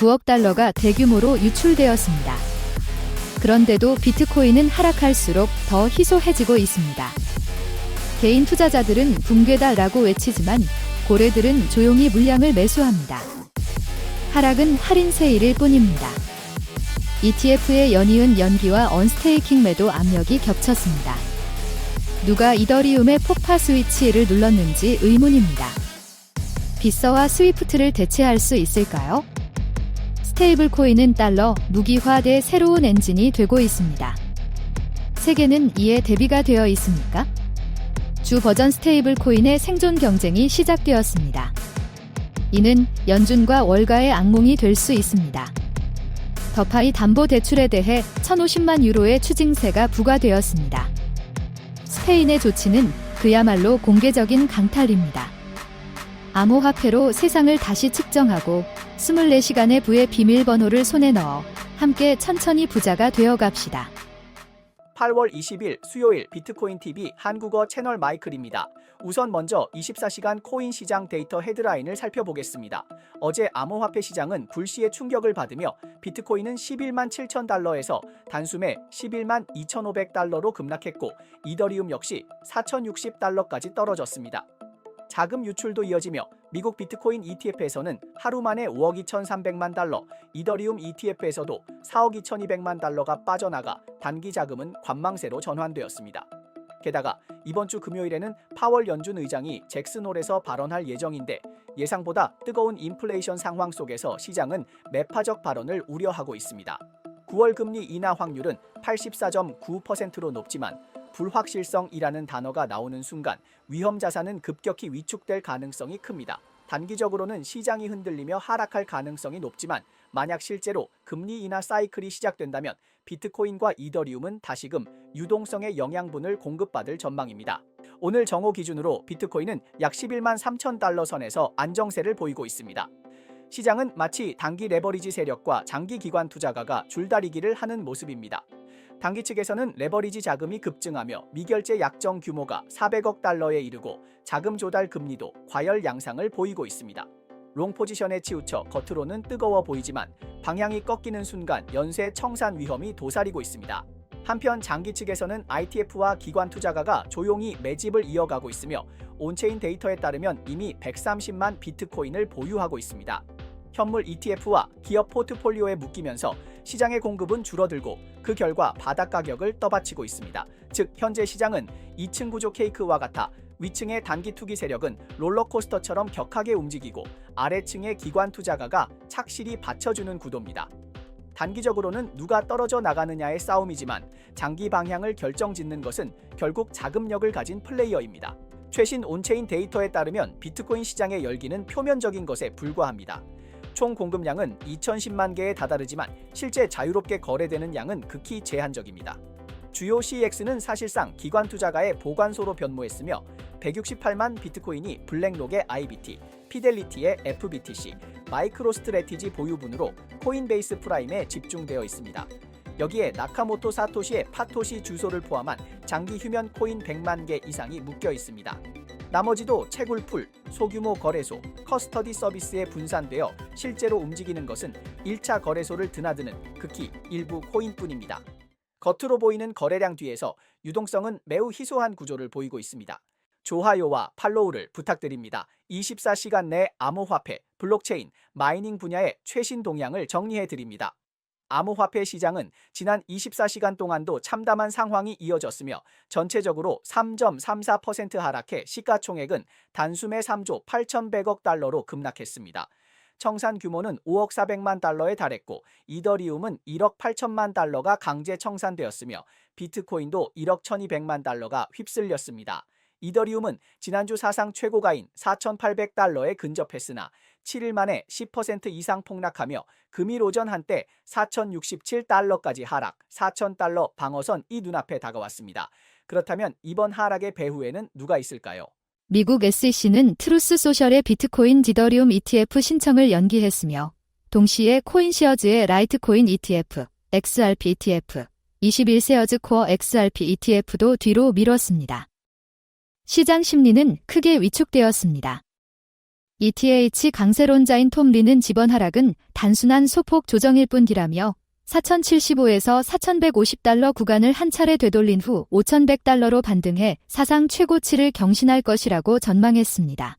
9억 달러가 대규모로 유출되었습니다. 그런데도 비트코인은 하락할수록 더 희소해지고 있습니다. 개인 투자자들은 붕괴다라고 외치지만 고래들은 조용히 물량을 매수합니다. 하락은 할인 세일일 뿐입니다. ETF의 연이은 연기와 언스테이킹 매도 압력이 겹쳤습니다. 누가 이더리움의 폭파 스위치를 눌렀는지 의문입니다. 비서와 스위프트를 대체할 수 있을까요? 스테이블 코인은 달러, 무기화의 새로운 엔진이 되고 있습니다. 세계는 이에 대비가 되어 있습니까? 주 버전 스테이블 코인의 생존 경쟁이 시작되었습니다. 이는 연준과 월가의 악몽이 될 수 있습니다. 더파이 담보 대출에 대해 1,050만 유로의 추징세가 부과되었습니다. 스페인의 조치는 그야말로 공개적인 강탈입니다. 암호화폐로 세상을 다시 측정하고 24시간의 부의 비밀번호를 손에 넣어 함께 천천히 부자가 되어 갑시다. 8월 20일 수요일 비트코인 TV 한국어 채널 마이클입니다. 우선 먼저 24시간 코인 시장 데이터 헤드라인을 살펴보겠습니다. 어제 암호화폐 시장은 불시의 충격을 받으며 비트코인은 11만 7천 달러에서 단숨에 11만 2,500달러로 급락했고 이더리움 역시 4,060달러까지 떨어졌습니다. 자금 유출도 이어지며 미국 비트코인 ETF에서는 하루 만에 5억 2,300만 달러, 이더리움 ETF에서도 4억 2,200만 달러가 빠져나가 단기 자금은 관망세로 전환되었습니다. 게다가 이번 주 금요일에는 파월 연준 의장이 잭슨홀에서 발언할 예정인데 예상보다 뜨거운 인플레이션 상황 속에서 시장은 매파적 발언을 우려하고 있습니다. 9월 금리 인하 확률은 84.9%로 높지만 불확실성이라는 단어가 나오는 순간 위험 자산은 급격히 위축될 가능성이 큽니다. 단기적으로는 시장이 흔들리며 하락할 가능성이 높지만 만약 실제로 금리 인하 사이클이 시작된다면 비트코인과 이더리움은 다시금 유동성의 영양분을 공급받을 전망입니다. 오늘 정오 기준으로 비트코인은 약 11만 3천 달러 선에서 안정세를 보이고 있습니다. 시장은 마치 단기 레버리지 세력과 장기 기관 투자가가 줄다리기를 하는 모습입니다. 단기 측에서는 레버리지 자금이 급증하며 미결제 약정 규모가 400억 달러에 이르고 자금 조달 금리도 과열 양상을 보이고 있습니다. 롱 포지션에 치우쳐 겉으로는 뜨거워 보이지만 방향이 꺾이는 순간 연쇄 청산 위험이 도사리고 있습니다. 한편 장기 측에서는 ITF와 기관 투자가가 조용히 매집을 이어가고 있으며 온체인 데이터에 따르면 이미 130만 비트코인을 보유하고 있습니다. 현물 ETF와 기업 포트폴리오에 묶이면서 시장의 공급은 줄어들고 그 결과 바닥 가격을 떠받치고 있습니다. 즉 현재 시장은 2층 구조 케이크와 같아 위층의 단기 투기 세력은 롤러코스터처럼 격하게 움직이고 아래층의 기관 투자가가 착실히 받쳐주는 구도입니다. 단기적으로는 누가 떨어져 나가느냐의 싸움이지만 장기 방향을 결정짓는 것은 결국 자금력을 가진 플레이어입니다. 최신 온체인 데이터에 따르면 비트코인 시장의 열기는 표면적인 것에 불과합니다. 총 공급량은 2,010만 개에 다다르지만 실제 자유롭게 거래되는 양은 극히 제한적입니다. 주요 CEX는 사실상 기관 투자가의 보관소로 변모했으며 168만 비트코인이 블랙록의 IBT, 피델리티의 FBTC, 마이크로 스트레티지 보유분으로 코인베이스 프라임에 집중되어 있습니다. 여기에 나카모토 사토시의 파토시 주소를 포함한 장기 휴면 코인 100만 개 이상이 묶여 있습니다. 나머지도 채굴풀, 소규모 거래소, 커스터디 서비스에 분산되어 실제로 움직이는 것은 1차 거래소를 드나드는 극히 일부 코인뿐입니다. 겉으로 보이는 거래량 뒤에서 유동성은 매우 희소한 구조를 보이고 있습니다. 좋아요와 팔로우를 부탁드립니다. 24시간 내 암호화폐, 블록체인, 마이닝 분야의 최신 동향을 정리해 드립니다. 암호화폐 시장은 지난 24시간 동안도 참담한 상황이 이어졌으며 전체적으로 3.34% 하락해 시가총액은 단숨에 3조 8,100억 달러로 급락했습니다. 청산 규모는 5억 400만 달러에 달했고 이더리움은 1억 8천만 달러가 강제 청산되었으며 비트코인도 1억 1200만 달러가 휩쓸렸습니다. 이더리움은 지난주 사상 최고가인 4,800달러에 근접했으나 7일 만에 10% 이상 폭락하며 금일 오전 한때 4,067달러까지 하락, 4,000달러 방어선 이 눈앞에 다가왔습니다. 그렇다면 이번 하락의 배후에는 누가 있을까요? 미국 SEC는 트루스 소셜의 비트코인 디더리움 ETF 신청을 연기했으며 동시에 코인시어즈의 라이트코인 ETF, XRP ETF, 21세어즈 코어 XRP ETF도 뒤로 미뤘습니다. 시장 심리는 크게 위축되었습니다. ETH 강세론자인 톰 리는 지번 하락은 단순한 소폭 조정일 뿐이라며 4,075에서 4,150달러 구간을 한 차례 되돌린 후 5,100달러로 반등해 사상 최고치를 경신할 것이라고 전망했습니다.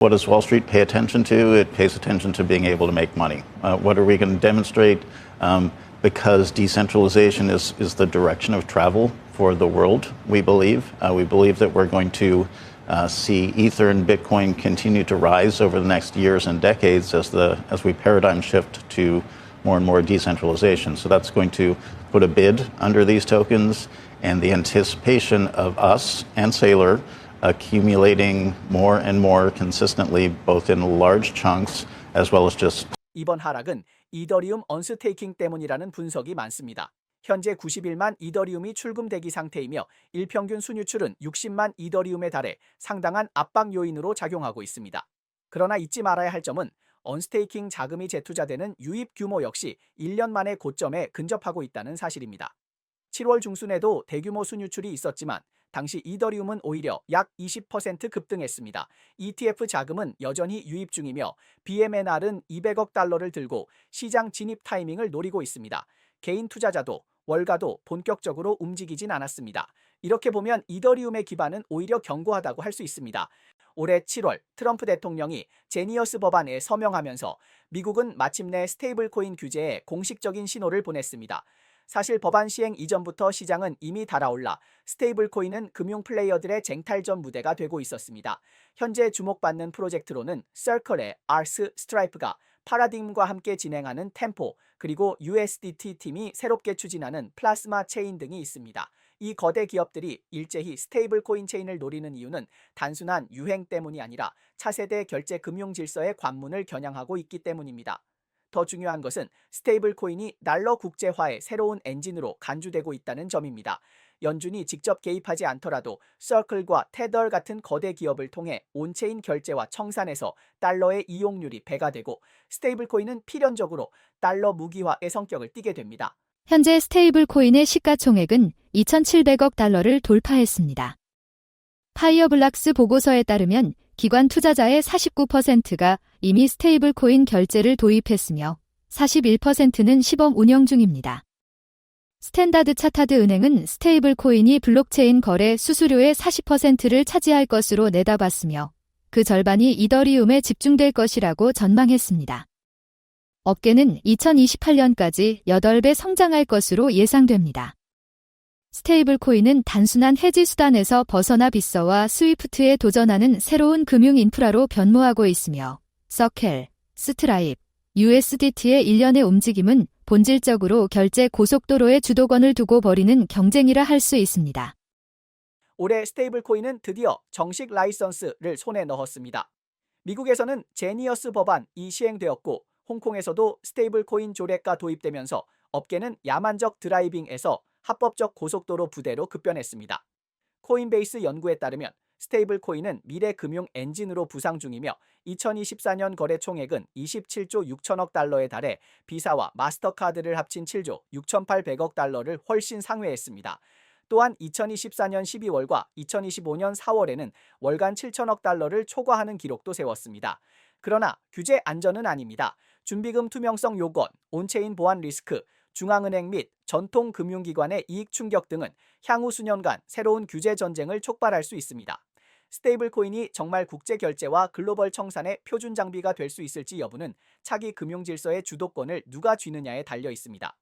What does Wall Street pay attention to? It pays attention to being able to make money. Uh, what are we going to demonstrate? Um, because decentralization is, is the direction of travel for the world, we believe. Uh, we believe that we're going to uh, see Ether and Bitcoin continue to rise over the next years and decades as, the, as we paradigm shift to more and more decentralization. So that's going to put a bid under these tokens, and the anticipation of us and Sailor accumulating more and more consistently, both in large chunks as well as just 이번 하락은 이더리움 언스테이킹 때문이라는 분석이 많습니다. 현재 91만 이더리움이 출금 대기 상태이며 일평균 순유출은 60만 이더리움에 달해 상당한 압박 요인으로 작용하고 있습니다. 그러나 잊지 말아야 할 점은 언스테이킹 자금이 재투자되는 유입 규모 역시 1년 만에 고점에 근접하고 있다는 사실입니다. 7월 중순에도 대규모 순유출이 있었지만 당시 이더리움은 오히려 약 20% 급등했습니다. ETF 자금은 여전히 유입 중이며 BMNR은 200억 달러를 들고 시장 진입 타이밍을 노리고 있습니다. 개인 투자자도 월가도 본격적으로 움직이진 않았습니다. 이렇게 보면 이더리움의 기반은 오히려 견고하다고 할 수 있습니다. 올해 7월 트럼프 대통령이 제니어스 법안에 서명하면서 미국은 마침내 스테이블 코인 규제에 공식적인 신호를 보냈습니다. 사실 법안 시행 이전부터 시장은 이미 달아올라 스테이블 코인은 금융 플레이어들의 쟁탈전 무대가 되고 있었습니다. 현재 주목받는 프로젝트로는 서클의 아스 스트라이프가 파라digm과 함께 진행하는 템포, 그리고 USDT 팀이 새롭게 추진하는 플라스마 체인 등이 있습니다. 이 거대 기업들이 일제히 스테이블 코인 체인을 노리는 이유는 단순한 유행 때문이 아니라 차세대 결제 금융 질서의 관문을 겨냥하고 있기 때문입니다. 더 중요한 것은 스테이블 코인이 달러 국제화의 새로운 엔진으로 간주되고 있다는 점입니다. 연준이 직접 개입하지 않더라도 서클과 테덜 같은 거대 기업을 통해 온체인 결제와 청산에서 달러의 이용률이 배가 되고 스테이블 코인은 필연적으로 달러 무기화의 성격을 띠게 됩니다. 현재 스테이블 코인의 시가총액은 2,700억 달러를 돌파했습니다. 파이어블락스 보고서에 따르면 기관 투자자의 49%가 이미 스테이블 코인 결제를 도입했으며 41%는 시범 운영 중입니다. 스탠다드 차타드 은행은 스테이블 코인이 블록체인 거래 수수료의 40%를 차지할 것으로 내다봤으며 그 절반이 이더리움에 집중될 것이라고 전망했습니다. 업계는 2028년까지 8배 성장할 것으로 예상됩니다. 스테이블 코인은 단순한 해지 수단에서 벗어나 비서와 스위프트에 도전하는 새로운 금융 인프라로 변모하고 있으며 서켈, 스트라입, USDT의 일련의 움직임은 본질적으로 결제 고속도로의 주도권을 두고 벌이는 경쟁이라 할 수 있습니다. 올해 스테이블 코인은 드디어 정식 라이선스를 손에 넣었습니다. 미국에서는 제니어스 법안이 시행되었고 홍콩에서도 스테이블 코인 조례가 도입되면서 업계는 야만적 드라이빙에서 합법적 고속도로 부대로 급변했습니다. 코인베이스 연구에 따르면 스테이블 코인은 미래 금융 엔진으로 부상 중이며 2024년 거래 총액은 27조 6천억 달러에 달해 비사와 마스터카드를 합친 7조 6,800억 달러를 훨씬 상회했습니다. 또한 2024년 12월과 2025년 4월에는 월간 7천억 달러를 초과하는 기록도 세웠습니다. 그러나 규제 안전은 아닙니다. 준비금 투명성 요건, 온체인 보안 리스크, 중앙은행 및 전통 금융기관의 이익 충격 등은 향후 수년간 새로운 규제 전쟁을 촉발할 수 있습니다. 스테이블 코인이 정말 국제 결제와 글로벌 청산의 표준 장비가 될 수 있을지 여부는 차기 금융 질서의 주도권을 누가 쥐느냐에 달려 있습니다.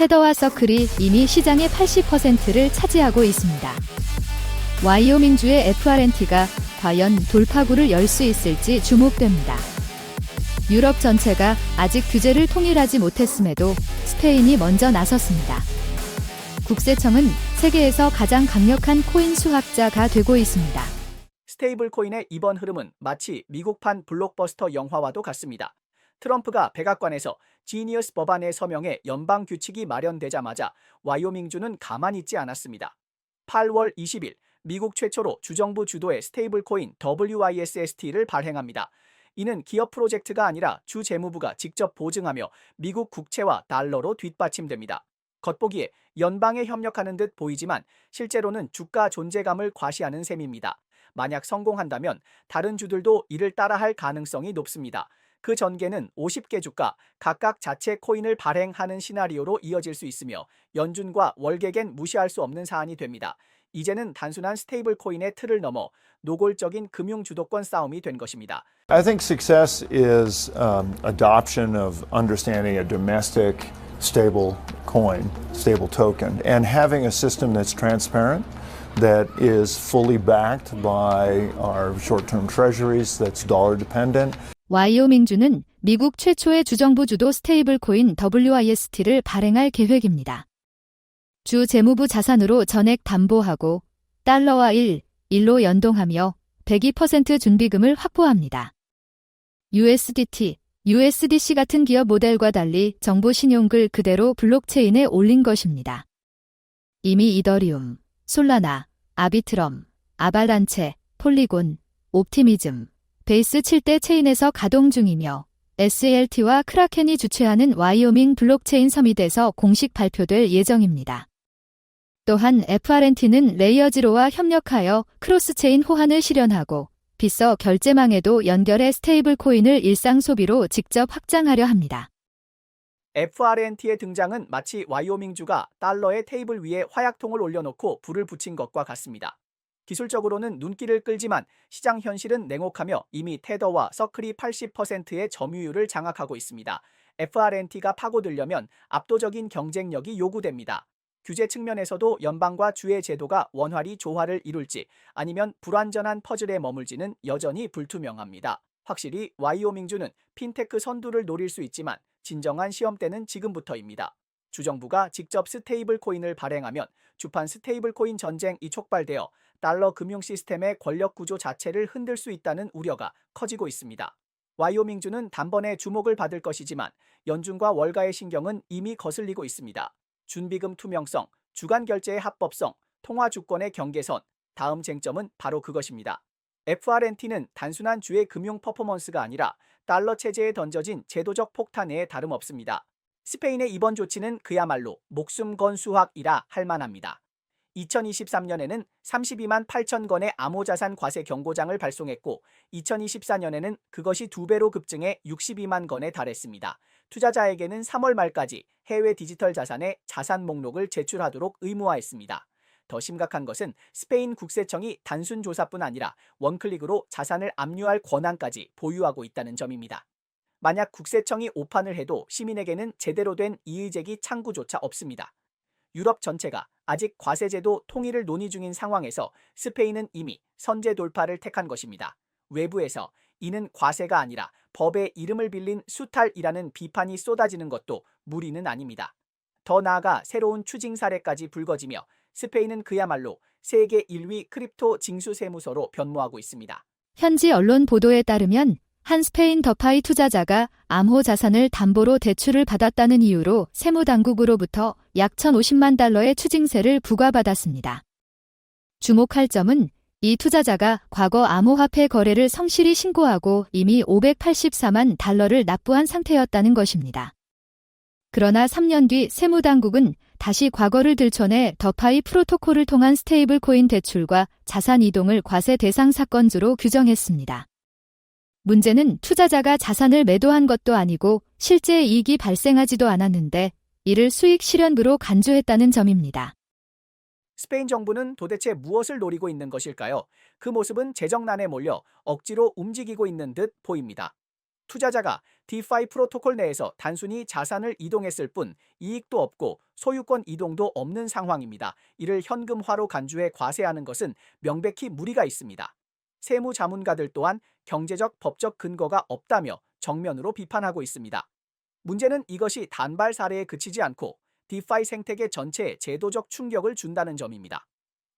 테더와 서클이 이미 시장의 80%를 차지하고 있습니다. 와이오밍주의 FRNT가 과연 돌파구를 열 수 있을지 주목됩니다. 유럽 전체가 아직 규제를 통일하지 못했음에도 스페인이 먼저 나섰습니다. 국세청은 세계에서 가장 강력한 코인 수학자가 되고 있습니다. 스테이블 코인의 이번 흐름은 마치 미국판 블록버스터 영화와도 같습니다. 트럼프가 백악관에서 지니어스 법안에 서명해 연방 규칙이 마련되자마자 와이오밍주는 가만히 있지 않았습니다. 8월 20일 미국 최초로 주정부 주도의 스테이블 코인 WISST를 발행합니다. 이는 기업 프로젝트가 아니라 주 재무부가 직접 보증하며 미국 국채와 달러로 뒷받침됩니다. 겉보기에 연방에 협력하는 듯 보이지만 실제로는 주가 존재감을 과시하는 셈입니다. 만약 성공한다면 다른 주들도 이를 따라할 가능성이 높습니다. 그 전개는 50개 주가 각각 자체 코인을 발행하는 시나리오로 이어질 수 있으며 연준과 월객엔 무시할 수 없는 사안이 됩니다. 이제는 단순한 스테이블 코인의 틀을 넘어 노골적인 금융 주도권 싸움이 된 것입니다. I think success is um, adoption of understanding a domestic stable coin, stable token, and having a system that's transparent, that is fully backed by our short term treasuries, that's dollar dependent. 와이오밍주는 미국 최초의 주정부 주도 스테이블 코인 WIST를 발행할 계획입니다. 주 재무부 자산으로 전액 담보하고 달러와 1, 1로 연동하며 102% 준비금을 확보합니다. USDT, USDC 같은 기업 모델과 달리 정부 신용글 그대로 블록체인에 올린 것입니다. 이미 이더리움, 솔라나, 아비트럼, 아발란체, 폴리곤, 옵티미즘, 베이스 7대 체인에서 가동 중이며 SLT와 크라켄이 주최하는 와이오밍 블록체인 서밋에서 공식 발표될 예정입니다. 또한 FRNT는 레이어지로와 협력하여 크로스체인 호환을 실현하고 비서 결제망에도 연결해 스테이블 코인을 일상 소비로 직접 확장하려 합니다. FRNT의 등장은 마치 와이오밍주가 달러의 테이블 위에 화약통을 올려놓고 불을 붙인 것과 같습니다. 기술적으로는 눈길을 끌지만 시장 현실은 냉혹하며 이미 테더와 서클이 80%의 점유율을 장악하고 있습니다. FRNT가 파고들려면 압도적인 경쟁력이 요구됩니다. 규제 측면에서도 연방과 주의 제도가 원활히 조화를 이룰지 아니면 불완전한 퍼즐에 머물지는 여전히 불투명합니다. 확실히 와이오밍주는 핀테크 선두를 노릴 수 있지만 진정한 시험대는 지금부터입니다. 주정부가 직접 스테이블 코인을 발행하면 주판 스테이블 코인 전쟁이 촉발되어 달러 금융 시스템의 권력 구조 자체를 흔들 수 있다는 우려가 커지고 있습니다. 와이오밍주는 단번에 주목을 받을 것이지만 연준과 월가의 신경은 이미 거슬리고 있습니다. 준비금 투명성, 주간 결제의 합법성, 통화 주권의 경계선, 다음 쟁점은 바로 그것입니다. FRNT는 단순한 주의 금융 퍼포먼스가 아니라 달러 체제에 던져진 제도적 폭탄에 다름없습니다. 스페인의 이번 조치는 그야말로 목숨 건 수확이라 할 만합니다. 2023년에는 32만 8천 건의 암호자산 과세 경고장을 발송했고 2024년에는 그것이 두 배로 급증해 62만 건에 달했습니다. 투자자에게는 3월 말까지 해외 디지털 자산의 자산 목록을 제출하도록 의무화했습니다. 더 심각한 것은 스페인 국세청이 단순 조사뿐 아니라 원클릭으로 자산을 압류할 권한까지 보유하고 있다는 점입니다. 만약 국세청이 오판을 해도 시민에게는 제대로 된 이의제기 창구조차 없습니다. 유럽 전체가 아직 과세제도 통일을 논의 중인 상황에서 스페인은 이미 선제 돌파를 택한 것입니다. 외부에서 이는 과세가 아니라 법의 이름을 빌린 수탈이라는 비판이 쏟아지는 것도 무리는 아닙니다. 더 나아가 새로운 추징 사례까지 불거지며 스페인은 그야말로 세계 1위 크립토 징수 세무서로 변모하고 있습니다. 현지 언론 보도에 따르면 한 스페인 더파이 투자자가 암호 자산을 담보로 대출을 받았다는 이유로 세무당국으로부터 약 1,050만 달러의 추징세를 부과받았습니다. 주목할 점은 이 투자자가 과거 암호화폐 거래를 성실히 신고하고 이미 584만 달러를 납부한 상태였다는 것입니다. 그러나 3년 뒤 세무당국은 다시 과거를 들춰내 더파이 프로토콜을 통한 스테이블 코인 대출과 자산 이동을 과세 대상 사건주로 규정했습니다. 문제는 투자자가 자산을 매도한 것도 아니고 실제 이익이 발생하지도 않았는데 이를 수익 실현으로 간주했다는 점입니다. 스페인 정부는 도대체 무엇을 노리고 있는 것일까요? 그 모습은 재정난에 몰려 억지로 움직이고 있는 듯 보입니다. 투자자가 디파이 프로토콜 내에서 단순히 자산을 이동했을 뿐 이익도 없고 소유권 이동도 없는 상황입니다. 이를 현금화로 간주해 과세하는 것은 명백히 무리가 있습니다. 세무 자문가들 또한 경제적 법적 근거가 없다며 정면으로 비판하고 있습니다. 문제는 이것이 단발 사례에 그치지 않고 디파이 생태계 전체에 제도적 충격을 준다는 점입니다.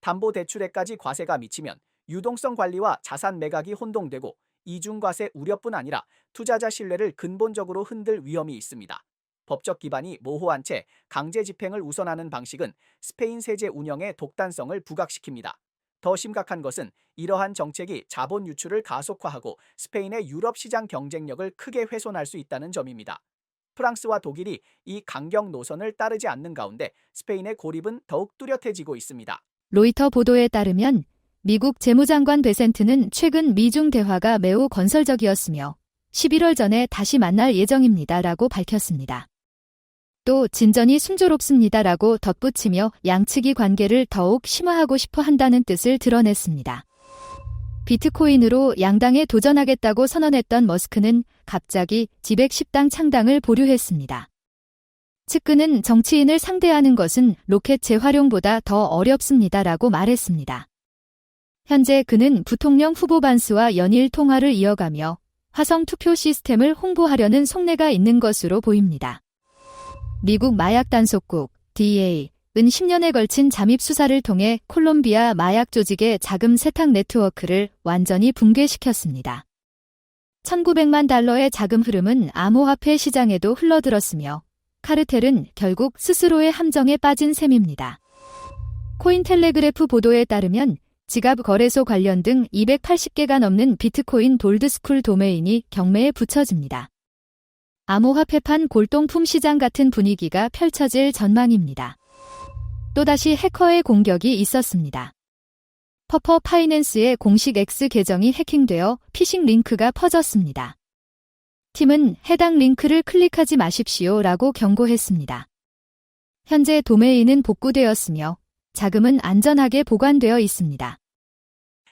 담보 대출에까지 과세가 미치면 유동성 관리와 자산 매각이 혼동되고 이중과세 우려뿐 아니라 투자자 신뢰를 근본적으로 흔들 위험이 있습니다. 법적 기반이 모호한 채 강제 집행을 우선하는 방식은 스페인 세제 운영의 독단성을 부각시킵니다. 더 심각한 것은 이러한 정책이 자본 유출을 가속화하고 스페인의 유럽 시장 경쟁력을 크게 훼손할 수 있다는 점입니다. 프랑스와 독일이 이 강경 노선을 따르지 않는 가운데 스페인의 고립은 더욱 뚜렷해지고 있습니다. 로이터 보도에 따르면 미국 재무장관 베센트는 최근 미중 대화가 매우 건설적이었으며 11월 전에 다시 만날 예정입니다라고 밝혔습니다. 또 진전이 순조롭습니다라고 덧붙이며 양측이 관계를 더욱 심화하고 싶어 한다는 뜻을 드러냈습니다. 비트코인으로 양당에 도전하겠다고 선언했던 머스크는 갑자기 지백 식당 창당을 보류했습니다. 측근은 정치인을 상대하는 것은 로켓 재활용보다 더 어렵습니다라고 말했습니다. 현재 그는 부통령 후보 반스와 연일 통화를 이어가며 화성 투표 시스템을 홍보하려는 속내가 있는 것으로 보입니다. 미국 마약 단속국 DEA은 10년에 걸친 잠입 수사를 통해 콜롬비아 마약 조직의 자금 세탁 네트워크를 완전히 붕괴시켰습니다. 1900만 달러의 자금 흐름은 암호화폐 시장에도 흘러들었으며 카르텔은 결국 스스로의 함정에 빠진 셈입니다. 코인텔레그래프 보도에 따르면 지갑 거래소 관련 등 280개가 넘는 비트코인 돌드스쿨 도메인이 경매에 붙여집니다. 암호화폐판 골동품 시장 같은 분위기가 펼쳐질 전망입니다. 또다시 해커의 공격이 있었습니다. 퍼퍼 파이낸스의 공식 X 계정이 해킹되어 피싱 링크가 퍼졌습니다. 팀은 해당 링크를 클릭하지 마십시오 라고 경고했습니다. 현재 도메인은 복구되었으며 자금은 안전하게 보관되어 있습니다.